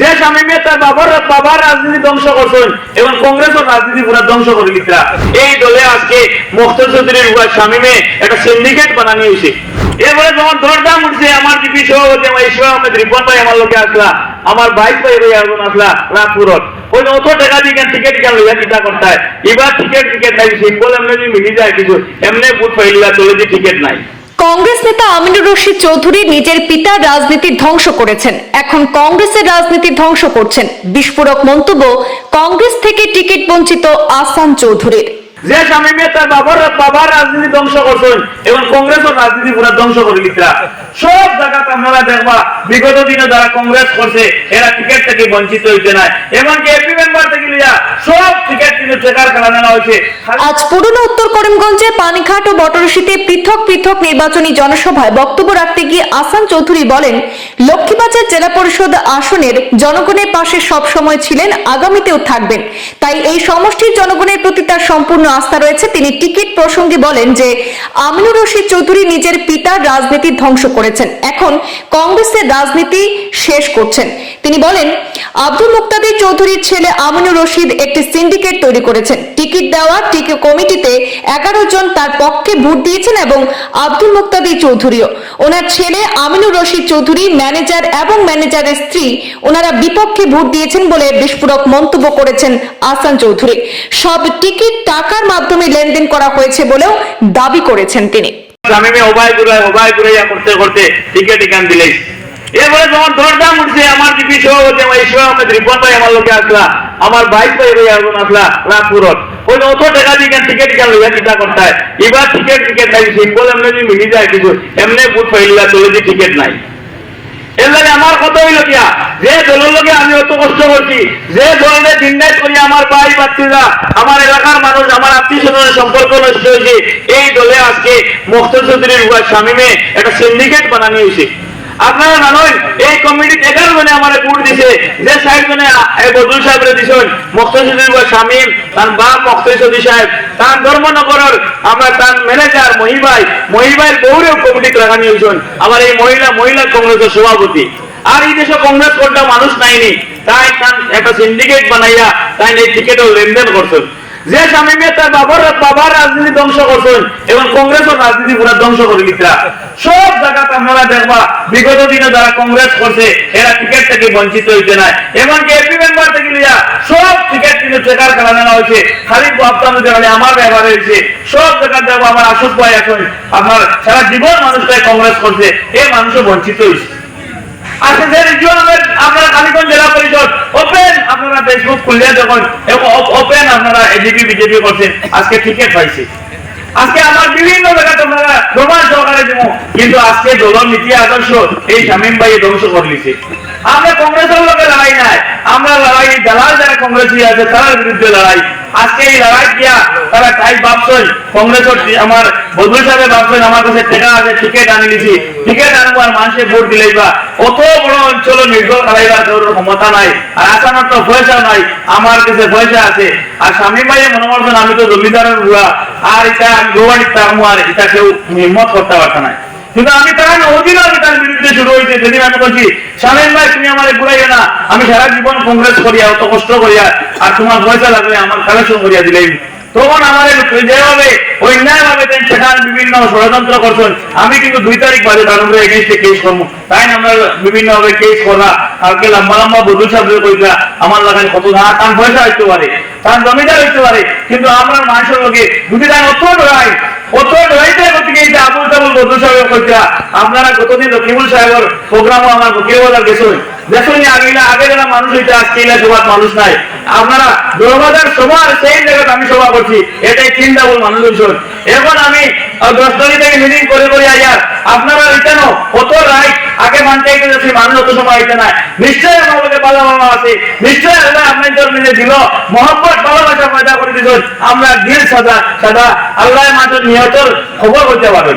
যে স্বামী তার বাবার বাবার রাজনীতি ধ্বংস করছেন এবং কংগ্রেসের রাজনীতি পুরো ধ্বংস করে দিতরা এই দলে আজকে মুখতার চৌধুরীর উভয় স্বামী মেয়ে একটা সিন্ডিকেট বানানি হয়েছে। এরপরে যখন দরদাম উঠছে আমার জিপি সভাপতি, আমার ঈশ্বর আহমেদ, রিপন ভাই আমার লোকে আসলা, আমার বাইক ভাই ভাই একজন আসলা রাজপুরত ওই যে অত টাকা দিয়ে টিকিট কেন লইয়া চিন্তা করতে হয় এবার টিকিট টিকিট নাই সিম্পল এমনি মিলি যায় কিছু, এমনি বুট ফাইলিয়া চলে যে টিকিট নাই। কংগ্রেস নেতা আমিনুর রশিদ চৌধুরী নিজের পিতার রাজনীতি ধ্বংস করেছেন। এখন কংগ্রেসের রাজনীতি ধ্বংস করছেন। বিস্ফোরক মন্তব্য কংগ্রেস থেকে টিকিট বঞ্চিত আসান চৌধুরীর। যে স্বামী মেয়ে তার বাবার বাবার রাজনীতি ধ্বংস করছেন এবং কংগ্রেসের রাজনীতি পুরো ধ্বংস করে দিতরা সব জায়গাতে আপনারা দেখবা, বিগত দিনে যারা কংগ্রেস করছে, এরা টিকিট থেকে বঞ্চিত হইতে নাই। এমনকি এপি মেম্বার আজ পুরনো উত্তর করিমগঞ্জে পানিঘাট ও বটরশিতে পৃথক পৃথক নির্বাচনী জনসভায় বক্তব্য রাখতে গিয়ে আসান চৌধুরী বলেন, লক্ষ্মীবাজার জেলা পরিষদ আসনের জনগণের পাশে সব সময় ছিলেন, আগামীতেও থাকবেন। তাই এই সমষ্টির জনগণের প্রতি তার সম্পূর্ণ আস্থা রয়েছে। তিনি টিকিট প্রসঙ্গে বলেন যে, আমিনুর রশিদ চৌধুরী নিজের পিতার রাজনীতি ধ্বংস করেছেন। এখন কংগ্রেসের রাজনীতি শেষ করছেন। তিনি বলেন, আব্দুল মুক্তাদির চৌধুরীর ছেলে আমিনুর রশিদ একটি সিন্ডিকেট তৈরি করেছেন। টিকিট দেওয়া টিকিট কমিটিতে এগারো জন তার পক্ষে ভোট দিয়েছেন এবং আব্দুল মুক্তাদির চৌধুরীও। ওনার ছেলে আমিনুর রশিদ চৌধুরী, ম্যানেজার এবং ম্যানেজারের স্ত্রী, ওনারা বিপক্ষে ভোট দিয়েছেন বলে বিস্ফোরক মন্তব্য করেছেন আসান চৌধুরী। সব টিকিট টাকার মাধ্যমে লেনদেন করা হয়েছে বলেও দাবি করেছেন তিনি। মেয়ে অবাই ঘুরায় অবাই ঘুরাইয়া করতে করতে টিকিট টিকান দিলেই। এরপরে যখন দরদাম উঠছে আমার জিপি সভাপতি আমার ঈশ্বর আহমেদ রিপন ভাই আমার লোকে আসলা, আমার বাইক ভাই ভাই একজন আসলা রাজপুরত। ওই অত টাকা দিয়ে টিকিট কেন লইয়া চিন্তা করতে হয়? এবার টিকিট টিকিট নাই সিম্পল এমনি যদি মিলি যায় কিছু, এমনি বুট ফাইলিয়া চলে যে টিকিট নাই। এর আমার কত হইল কিয়া যে দলের লগে আমি অত কষ্ট করছি, যে ধরনের দিনদাই করি আমার ভাই বাচ্চারা আমার এলাকার মানুষ, আমার আত্মীয় স্বজনের সম্পর্ক নষ্ট হয়েছে, এই দলে আজকে মুক্তর চৌধুরীর স্বামী মেয়ে একটা সিন্ডিকেট বানানি হয়েছে। আপনারা জানেন, এই কমিটি এগারো জনে আমার ভোট দিছে। যে সাহেব জনে, এই বদরুল সাহেবের দিছেন। চৌধুরীর স্বামী তার বাপ মুক্তর সাহেব। তার ধর্মনগরের আমরা তার ম্যানেজার মহিবাই মহিবাইয়ের গৌরব কমিটি লাগানি হয়েছেন। আমার এই মহিলা মহিলা কংগ্রেসের সভাপতি। আর এই দেশে কংগ্রেস কোনটা মানুষ নাইনি তাই তার একটা সিন্ডিকেট বানাইয়া তাই এই টিকেটও লেনদেন করছেন। যে স্বামী মেয়ে তার বাবার বাবার রাজনীতি ধ্বংস করছেন এবং কংগ্রেসের রাজনীতি পুরো ধ্বংস করে দিতরা সব জায়গাতে আপনারা দেখবা, বিগত দিনে যারা কংগ্রেস করছে, এরা টিকিট থেকে বঞ্চিত হইতে নাই। এমনকি এপি মেম্বার থেকে লিয়া সব টিকিট কিন্তু চেকার করা নেওয়া হয়েছে। খালি আপনাদের যেখানে আমার ব্যবহার হয়েছে। সব জায়গায় দেখব আমার আসুক ভাই এখন, আপনার সারা জীবন মানুষটাই কংগ্রেস করছে। এই মানুষও বঞ্চিত হয়েছে রিজিয়নের আপনারা কালীগঞ্জ জেলা পরিষদ, ওপেন। আপনারা ফেসবুক খুললে যখন এজিপি বিজেপি করছেন আজকে টিকিট পাইছে। আজকে আমার বিভিন্ন জায়গাতে তোমরা প্রমাণ সহকারে দেব। কিন্তু আজকে দলন নীতি আদর্শ এই শামীম ভাই ধ্বংস করে আমরা কংগ্রেসের লোকে লড়াই নাই। আমরা দালাল যারা কংগ্রেসী আছে তার বিরুদ্ধে লড়াই। আজকে এই লড়াই দিয়া তারা তাই ভাবছেন কংগ্রেসের আমার বদরুল সাহেব ভাবছেন, আমার কাছে টাকা আছে টিকিট আনি দিছি টিকিট আনব আর মানুষের ভোট দিলেই বা। অত বড় অঞ্চল নির্ভর করাইবার তোর ক্ষমতা নাই, আর আসানোর তো পয়সা নাই, আমার কাছে পয়সা আছে। আর স্বামী ভাইয়ে মনে আমি তো জমিদারের বুড়া। আর এটা আমি গোবাড়ির তাকমু আর এটা কেউ হিম্মত করতে পারত না। কিন্তু আমি তার অধীন আমি তার বিরুদ্ধে শুরু হয়েছে যেদিন আমি বলছি স্বামীন ভাই, তুমি আমার আমি সারা জীবন কংগ্রেস করিয়া অত কষ্ট করিয়া আর তোমার পয়সা লাগলে আমার কালেকশন করিয়া দিলেই তখন আমাদের যেভাবে অন্যায় ভাবে সেখানে বিভিন্ন ষড়যন্ত্র করছেন। আমি কিন্তু দুই তারিখ বাজে তার উপরে এগেইনস্টে কেস করব। তাই আমরা বিভিন্ন ভাবে কেস করা কালকে লম্বা লম্বা বধু সাহেব কইরা আমার লাগায় কত না কান পয়সা হইতে পারে তার জমিদার হইতে পারে, কিন্তু আমরা মানুষের লোকে দুটি টাইম অত ডরাই আপনারা কতদিন রকিবুল সাহেবের প্রোগ্রামও আমার বকির বাজার গেছেন দেখুন, আগে আগে যারা মানুষ হইতে আজকে সবার মানুষ নাই। আপনারা দরবাজার সবার সেই জায়গাতে আমি সভা করছি। এটাই তিন ডাবল মানুষ হইছেন এখন আমি দশ তারিখ থেকে মিটিং করে করে আইয়ার আপনারা রিটার্ন কত রাইট আগে মানতে গেছি মানুষ অত সময় হইতে নাই। নিশ্চয়ই লোকে ভালো ভালো আছে। নিশ্চয়ই আল্লাহ আপনার নিজে দিল মোহাম্মদ ভালোবাসা পয়দা করে দিল আমরা দিল সাদা সাদা আল্লাহ মাত্র নিহতর খবর হইতে পারেন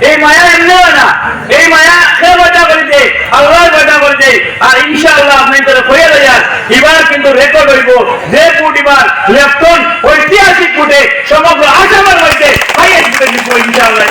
এই মায়া এমনি হয় না। এই মায়া সে মজা করিতে, আল্লাহ মজা করিতে। আর ইনশাআল্লাহ আপনি তোর হয়ে যান। এবার কিন্তু রেকর্ড হইব যে ফুট এবার লেফটন ঐতিহাসিক ফুটে সমগ্র আসামের মধ্যে হাইয়েস্ট ইনশাআল্লাহ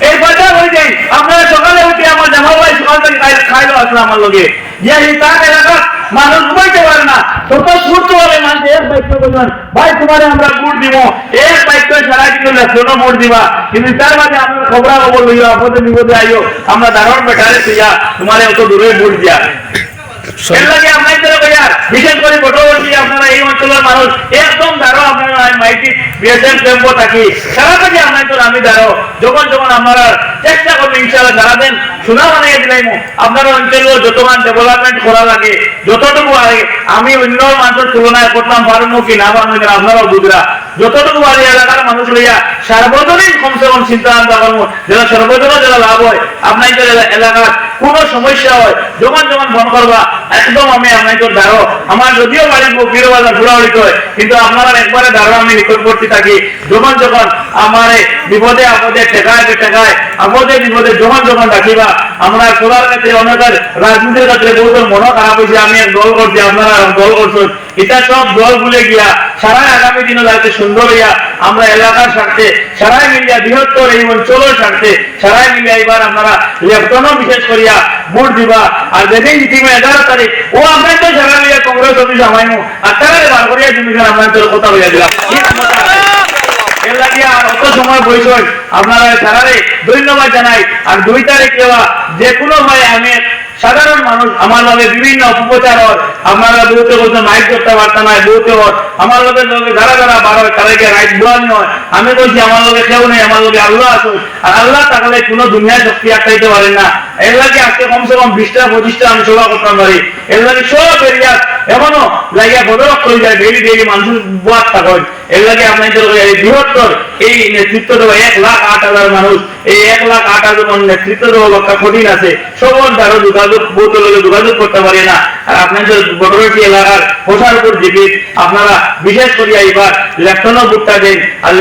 এই বাজার হয়ে যাই আপনারা সকালে উঠে আমার জামা ভাই সকাল থেকে খাই- খাইলো আসলে আমার লোকে যে এই তার এলাকার মানুষ ঘুমাইতে পারে না। তত ছুটতে পারে মানুষ এক বাইক বলবেন ভাই তোমারে আমরা গুড় দিব। এক বাইক সারা কিন্তু লেফটনও মোট দিবা কিন্তু তার মাঝে আমরা খবরা খবর লইয়া আপদে বিপদে আইও, আমরা দারুণ বেটারে তুইয়া তোমার অত দূরে মুড় দিয়া বিশেষ করে বটবর্তী আপনারা এই অঞ্চলের মানুষ একদম দাঁড়ো আপনারা মাইটি বিএসএন ক্যাম্পও থাকি। সারা থেকে আমরা তো আমি দাঁড়ো যখন যখন আপনারা চেষ্টা করবেন ইনশাআল্লাহ দাঁড়াবেন শোনা বানিয়ে দিলাম আপনার অঞ্চলে যতক্ষণ ডেভেলপমেন্ট করা লাগে যতটুকু আগে আমি অন্য মানুষের তুলনায় করতাম পারব কি না পারব কিনা আপনারাও বুঝরা। যতটুকু আর এলাকার মানুষ লইয়া সার্বজনীন কমসে কম চিন্তা ভাবনা করব যেটা সর্বজন যেটা লাভ হয় আপনার এলাকার কোনো সমস্যা হয়, যখন যখন ফোন করবা, একদম আমি আপনাকে দাঁড়ো আমার যদিও বাড়ির বকির বাজার ঘোরাঘুরি হয় কিন্তু আপনারা একবারে দাঁড়ো আমি নিকটবর্তী থাকি। যখন যখন আমার বিপদে, আপদে ঠেকায় ঠেকায়, আপদে বিপদে যখন যখন ডাকিবা, আমরা সবার কাছে অনেকের রাজনীতির কাছে বহুত মন খারাপ হয়েছে, আমি এক দল করছি, আপনারা দল করছেন। এটা সব দল ভুলে গিয়া সারা আগামী দিনে যাতে সুন্দর হইয়া আমরা এলাকার স্বার্থে, সারাই মিলিয়া বৃহত্তর এই অঞ্চলের স্বার্থে, সারাই মিলিয়া এবার আপনারা লেফটনও বিশেষ করিয়া ভোট দিবা। আর যেদিন জিতিবে এগারো তারিখ, ও আমরা তো সারা মিলিয়া কংগ্রেস অফিস আমাইমু আর তারা বার করিয়া জিনিস আপনাদের কথা হইয়া দিলাম সময় বৈঠক আপনারা ধন্যবাদ জানাই। আর দুই তারিখ দেওয়া যে কোনো ভাই আমি সাধারণ মানুষ, আমার লগে বিভিন্ন অপপ্রচার হয় আপনারা বহুতে বলছেন মাইক করতে পারতাম না বহুতে হয় আমার লগে লগে যারা যারা বার হয় তাদেরকে রাইট বলানি হয়। আমি বলছি, আমার লগে কেউ নেই, আমার লগে আল্লাহ আছে। আর আল্লাহ থাকলে কোনো দুনিয়ায় শক্তি আটকাইতে পারে না। এর লাগে আজকে কমসে কম বিশটা, পঁচিশটা আমি সভা করতাম পারি এর লাগে সব এরিয়া, এমনও লাগিয়া বদলক করে যায় ডেইলি ডেইলি মানুষ বাদ থাকেন এর লাগে আপনাদের বৃহত্তর, এই নেতৃত্ব দেওয়া এক লাখ আট হাজার মানুষ, এই এক লাখ আট হাজার নেতৃত্ব দেওয়া লক্ষা কঠিন আছে। সকল দ্বারা যোগাযোগ বহুত লোকে যোগাযোগ করতে পারে না। আর আপনাদের বটরটি এলাকার আপনারা বিশেষ করিয়া এবার দেন আর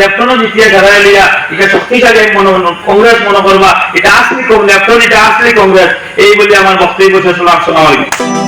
লিয়া এটা শক্তিশালী মনে কংগ্রেস মনে করবা এটা আসলি কংগ্রেস এটা আসলি কংগ্রেস, এই বলে আমার বক্তব্য শেষ হলো। আসসালামু আলাইকুম।